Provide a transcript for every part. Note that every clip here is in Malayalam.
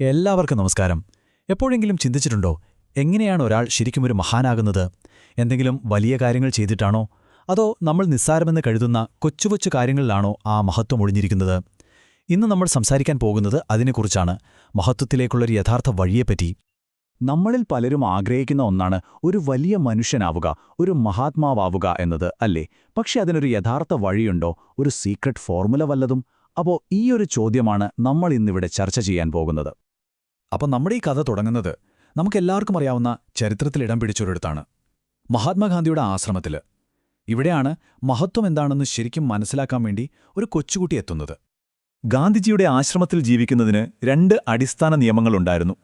എല്ലാവർക്കും നമസ്കാരം. എപ്പോഴെങ്കിലും ചിന്തിച്ചിട്ടുണ്ടോ എങ്ങനെയാണ് ഒരാൾ ശരിക്കും ഒരു മഹാനാകുന്നത്? എന്തെങ്കിലും വലിയ കാര്യങ്ങൾ ചെയ്തിട്ടാണോ? അതോ നമ്മൾ നിസ്സാരമെന്ന് കരുതുന്ന കൊച്ചു കൊച്ചു കാര്യങ്ങളിലാണോ ആ മഹത്വം ഒളിഞ്ഞിരിക്കുന്നത്? ഇന്ന് നമ്മൾ സംസാരിക്കാൻ പോകുന്നത് അതിനെക്കുറിച്ചാണ് മഹത്വത്തിലേക്കുള്ളൊരു യഥാർത്ഥ വഴിയെപ്പറ്റി. നമ്മളിൽ പലരും ആഗ്രഹിക്കുന്ന ഒന്നാണ് ഒരു വലിയ മനുഷ്യനാവുക ഒരു മഹാത്മാവാവുക എന്നത് അല്ലേ? പക്ഷെ അതിനൊരു യഥാർത്ഥ വഴിയുണ്ടോ? ഒരു സീക്രട്ട് ഫോർമുല വല്ലതും? അപ്പോ ഈ ഒരു ചോദ്യമാണ് നമ്മൾ ഇന്നിവിടെ ചർച്ച ചെയ്യാൻ പോകുന്നത്. അപ്പം നമ്മുടെ ഈ കഥ തുടങ്ങുന്നത് നമുക്കെല്ലാവർക്കും അറിയാവുന്ന ചരിത്രത്തിൽ ഇടം പിടിച്ചൊരിടത്താണ്. മഹാത്മാഗാന്ധിയുടെ ആശ്രമത്തിൽ ഇവിടെയാണ് മഹത്വം എന്താണെന്ന് ശരിക്കും മനസ്സിലാക്കാൻ വേണ്ടി ഒരു കൊച്ചുകുട്ടി എത്തുന്നത്. ഗാന്ധിജിയുടെ ആശ്രമത്തിൽ ജീവിക്കുന്നതിന് രണ്ട് അടിസ്ഥാന നിയമങ്ങളുണ്ടായിരുന്നു.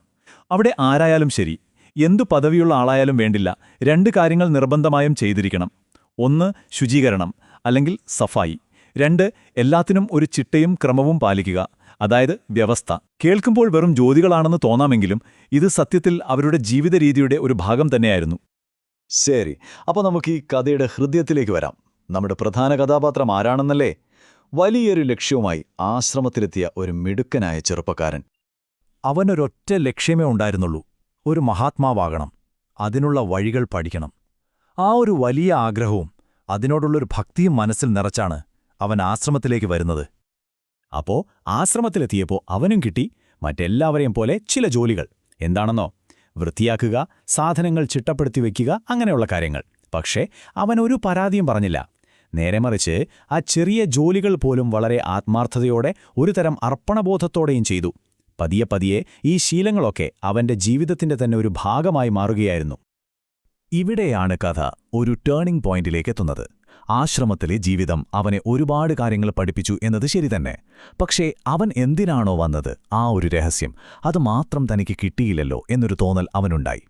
അവിടെ ആരായാലും ശരി എന്തു പദവിയുള്ള ആളായാലും വേണ്ടില്ല രണ്ട് കാര്യങ്ങൾ നിർബന്ധമായും ചെയ്തിരിക്കണം. ഒന്ന് ശുചീകരണം അല്ലെങ്കിൽ സഫായി. രണ്ട് എല്ലാത്തിനും ഒരു ചിട്ടയും ക്രമവും പാലിക്കുക. അതായത് വ്യവസ്ഥ. കേൾക്കുമ്പോൾ വെറും ജ്യോതികളാണെന്ന് തോന്നാമെങ്കിലും ഇത് സത്യത്തിൽ അവരുടെ ജീവിത രീതിയുടെ ഒരു ഭാഗം തന്നെയായിരുന്നു. ശരി അപ്പോൾ നമുക്ക് ഈ കഥയുടെ ഹൃദയത്തിലേക്ക് വരാം. നമ്മുടെ പ്രധാന കഥാപാത്രം ആരാണെന്നല്ലേ? വലിയൊരു ലക്ഷ്യവുമായി ആശ്രമത്തിലെത്തിയ ഒരു മിടുക്കനായ ചെറുപ്പക്കാരൻ. അവനൊരൊറ്റ ലക്ഷ്യമേ ഉണ്ടായിരുന്നുള്ളൂ. ഒരു മഹാത്മാവാകണം. അതിനുള്ള വഴികൾ പഠിക്കണം. ആ ഒരു വലിയ ആഗ്രഹവും അതിനോടുള്ളൊരു ഭക്തിയും മനസ്സിൽ നിറച്ചാണ് അവൻ ആശ്രമത്തിലേക്ക് വരുന്നത്. അപ്പോ ആശ്രമത്തിലെത്തിയപ്പോ അവനും കിട്ടി മറ്റെല്ലാവരെയും പോലെ ചില ജോലികൾ. എന്താണെന്നോ? വൃത്തിയാക്കുക സാധനങ്ങൾ ചിട്ടപ്പെടുത്തി വയ്ക്കുക അങ്ങനെയുള്ള കാര്യങ്ങൾ. പക്ഷേ അവൻ ഒരു പരാതിയും പറഞ്ഞില്ല. നേരെ മറിച്ച് ആ ചെറിയ ജോലികൾ പോലും വളരെ ആത്മാർത്ഥതയോടെ ഒരുതരം അർപ്പണബോധത്തോടെയും ചെയ്തു. പതിയെ പതിയെ ഈ ശീലങ്ങളൊക്കെ അവന്റെ ജീവിതത്തിന്റെ തന്നെ ഒരു ഭാഗമായി മാറുകയായിരുന്നു. ഇവിടെയാണ് കഥ ഒരു ടേണിംഗ് പോയിന്റിലേക്ക് എത്തുന്നത് ആശ്രമത്തിലെ ജീവിതം അവനെ ഒരുപാട് കാര്യങ്ങൾ പഠിപ്പിച്ചു എന്നത് ശരി തന്നെ. പക്ഷേ അവൻ എന്തിനാണോ വന്നത് ആ ഒരു രഹസ്യം? അത് മാത്രം തനിക്ക് കിട്ടിയില്ലല്ലോ എന്നൊരു തോന്നൽ അവനുണ്ടായി.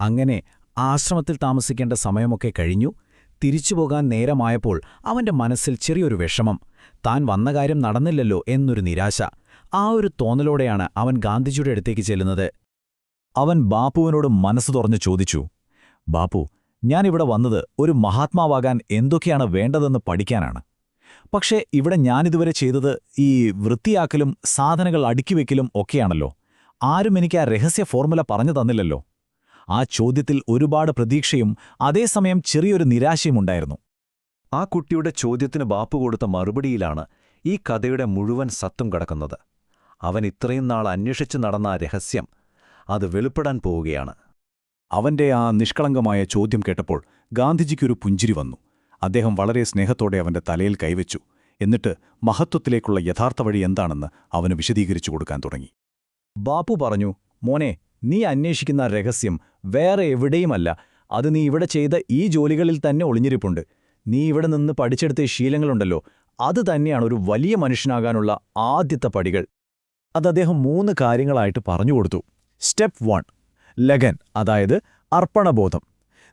അങ്ങനെ ആശ്രമത്തിൽ താമസിക്കേണ്ട സമയമൊക്കെ കഴിഞ്ഞു. തിരിച്ചുപോകാൻ നേരമായപ്പോൾ അവന്റെ മനസ്സിൽ ചെറിയൊരു വിഷമം. താൻ വന്ന കാര്യം നടന്നില്ലല്ലോ എന്നൊരു നിരാശ. ആ ഒരു തോന്നലോടെയാണ് അവൻ ഗാന്ധിജിയുടെ അടുത്തേക്ക് ചെല്ലുന്നത്. അവൻ ബാപ്പുവിനോട് മനസ്സ് തുറന്നു ചോദിച്ചു ബാപ്പു ഞാനിവിടെ വന്നത് ഒരു മഹാത്മാവാകാൻ എന്തൊക്കെയാണ് വേണ്ടതെന്ന് പഠിക്കാനാണ്. പക്ഷേ ഇവിടെ ഞാനിതുവരെ ചെയ്തത് ഈ വൃത്തിയാക്കലും സാധനങ്ങൾ അടുക്കിവെക്കലും ഒക്കെയാണല്ലോ. ആരും എനിക്ക് ആ രഹസ്യ ഫോർമുല പറഞ്ഞു തന്നില്ലല്ലോ. ആ ചോദ്യത്തിൽ ഒരുപാട് പ്രതീക്ഷയും അതേസമയം ചെറിയൊരു നിരാശയും ഉണ്ടായിരുന്നു. ആ കുട്ടിയുടെ ചോദ്യത്തിന് ബാപ്പു കൊടുത്ത മറുപടിയിലാണ് ഈ കഥയുടെ മുഴുവൻ സത്വം കിടക്കുന്നത്. അവൻ ഇത്രയും നാൾ അന്വേഷിച്ചു നടന്ന രഹസ്യം അത് വെളിപ്പെടാൻ പോവുകയാണ്. അവന്റെ ആ നിഷ്കളങ്കമായ ചോദ്യം കേട്ടപ്പോൾ ഗാന്ധിജിക്കൊരു പുഞ്ചിരി വന്നു. അദ്ദേഹം വളരെ സ്നേഹത്തോടെ അവന്റെ തലയിൽ കൈവച്ചു. എന്നിട്ട് മഹത്വത്തിലേക്കുള്ള യഥാർത്ഥ വഴി എന്താണെന്ന് അവന് വിശദീകരിച്ചു കൊടുക്കാൻ തുടങ്ങി. ബാപ്പു പറഞ്ഞു മോനെ നീ അന്വേഷിക്കുന്ന രഹസ്യം വേറെ എവിടെയുമല്ല. അത് നീ ഇവിടെ ചെയ്ത ഈ ജോലികളിൽ തന്നെ ഒളിഞ്ഞിരിപ്പുണ്ട്. നീ ഇവിടെ നിന്ന് പഠിച്ചെടുത്ത ശീലങ്ങളുണ്ടല്ലോ. അത് തന്നെയാണ് ഒരു വലിയ മനുഷ്യനാകാനുള്ള ആദ്യത്തെ പടികൾ. അത് അദ്ദേഹം മൂന്ന് കാര്യങ്ങളായിട്ട് പറഞ്ഞുകൊടുത്തു സ്റ്റെപ്പ് വൺ ലഗൻ അതായത് അർപ്പണബോധം.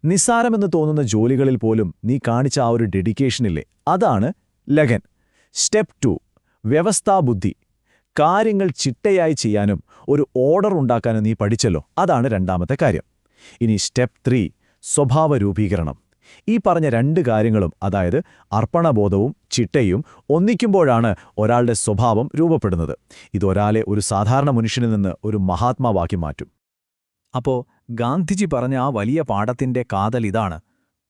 നിസ്സാരമെന്ന് തോന്നുന്ന ജോലികളിൽ പോലും നീ കാണിച്ച ആ ഒരു ഡെഡിക്കേഷനില്ലേ അതാണ് ലഗൻ. Step to വ്യവസ്ഥാബുദ്ധി. കാര്യങ്ങൾ ചിട്ടയായി ചെയ്യാനും ഒരു ഓർഡർ ഉണ്ടാക്കാനും നീ പഠിച്ചല്ലോ. അതാണ് രണ്ടാമത്തെ കാര്യം. ഇനി സ്റ്റെപ്പ് ത്രീ സ്വഭാവ രൂപീകരണം ഈ പറഞ്ഞ രണ്ട് കാര്യങ്ങളും അതായത് അർപ്പണബോധവും ചിട്ടയും ഒന്നിക്കുമ്പോഴാണ് ഒരാളുടെ സ്വഭാവം രൂപപ്പെടുന്നത്. ഇതൊരാളെ ഒരു സാധാരണ മനുഷ്യനിൽ നിന്ന് ഒരു മഹാത്മാവാക്കി മാറ്റും. അപ്പോ ഗാന്ധിജി പറഞ്ഞ ആ വലിയ പാഠത്തിന്റെ കാതൽ ഇതാണ്.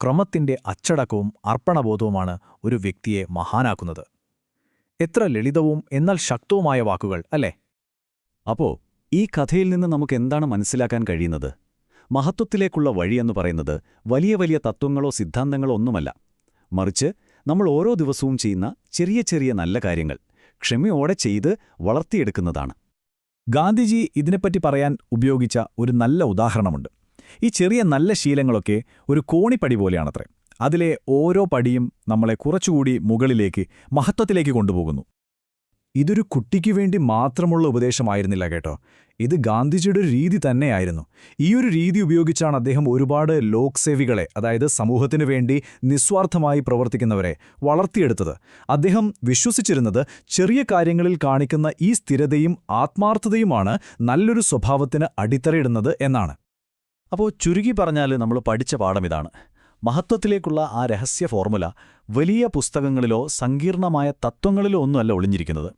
ക്രമത്തിന്റെ അച്ചടക്കവും അർപ്പണബോധവുമാണ് ഒരു വ്യക്തിയെ മഹാനാക്കുന്നത്. എത്ര ലളിതവും എന്നാൽ ശക്തവുമായ വാക്കുകൾ അല്ലേ? അപ്പോ ഈ കഥയിൽ നിന്ന് നമുക്ക് എന്താണ് മനസ്സിലാക്കാൻ കഴിയുന്നത്? മഹത്വത്തിലേക്കുള്ള വഴിയെന്ന് പറയുന്നത് വലിയ വലിയ തത്വങ്ങളോ സിദ്ധാന്തങ്ങളോ ഒന്നുമല്ല. മറിച്ച് നമ്മൾ ഓരോ ദിവസവും ചെയ്യുന്ന ചെറിയ ചെറിയ നല്ല കാര്യങ്ങൾ ക്ഷമയോടെ ചെയ്ത് വളർത്തിയെടുക്കുന്നതാണ്. ഗാന്ധിജി ഇതിനെപ്പറ്റി പറയാൻ ഉപയോഗിച്ച ഒരു നല്ല ഉദാഹരണമുണ്ട്. ഈ ചെറിയ നല്ല ശീലങ്ങളൊക്കെ ഒരു കോണിപ്പടി പോലെയാണത്രേ. അതിലെ ഓരോ പടിയും നമ്മളെ കുറച്ചുകൂടി മുകളിലേക്ക് മഹത്വത്തിലേക്ക് കൊണ്ടുപോകുന്നു. ഇതൊരു കുട്ടിക്ക് വേണ്ടി മാത്രമുള്ള ഉപദേശമായിരുന്നില്ല കേട്ടോ. ഇത് ഗാന്ധിജിയുടെ ഒരു രീതി തന്നെയായിരുന്നു. ഈ ഒരു രീതി ഉപയോഗിച്ചാണ് അദ്ദേഹം ഒരുപാട് ലോക്സേവികളെ അതായത് സമൂഹത്തിനു വേണ്ടി നിസ്വാർത്ഥമായി പ്രവർത്തിക്കുന്നവരെ വളർത്തിയെടുത്തത്. അദ്ദേഹം വിശ്വസിച്ചിരുന്നത് ചെറിയ കാര്യങ്ങളിൽ കാണിക്കുന്ന ഈ സ്ഥിരതയും ആത്മാർത്ഥതയുമാണ് നല്ലൊരു സ്വഭാവത്തിന് അടിത്തറയിടുന്നത് എന്നാണ്. അപ്പോൾ ചുരുക്കി പറഞ്ഞാൽ നമ്മൾ പഠിച്ച പാഠം ഇതാണ്. മഹത്വത്തിലേക്കുള്ള ആ രഹസ്യ ഫോർമുല വലിയ പുസ്തകങ്ങളിലോ സങ്കീർണമായ തത്വങ്ങളിലോ ഒന്നുമല്ല ഒളിഞ്ഞിരിക്കുന്നത്.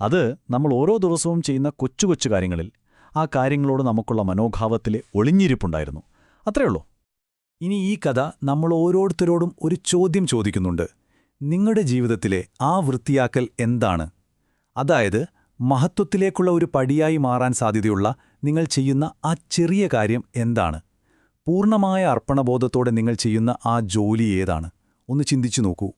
അത് നമ്മൾ ഓരോ ദിവസവും ചെയ്യുന്ന കൊച്ചു കൊച്ചു കാര്യങ്ങളിൽ ആ കാര്യങ്ങളോട് നമുക്കുള്ള മനോഭാവത്തിലെ ഒളിഞ്ഞിരിപ്പുണ്ടായിരുന്നു. അത്രയുള്ളൂ ഇനി ഈ കഥ നമ്മൾ ഓരോരുത്തരോടും ഒരു ചോദ്യം ചോദിക്കുന്നുണ്ട്. നിങ്ങളുടെ ജീവിതത്തിലെ ആ വൃത്തിയാക്കൽ എന്താണ്? അതായത് മഹത്വത്തിലേക്കുള്ള ഒരു പടിയായി മാറാൻ സാധ്യതയുള്ള നിങ്ങൾ ചെയ്യുന്ന ആ ചെറിയ കാര്യം എന്താണ്? പൂർണമായ അർപ്പണബോധത്തോടെ നിങ്ങൾ ചെയ്യുന്ന ആ ജോലി ഏതാണ്? ഒന്ന് ചിന്തിച്ചു നോക്കൂ.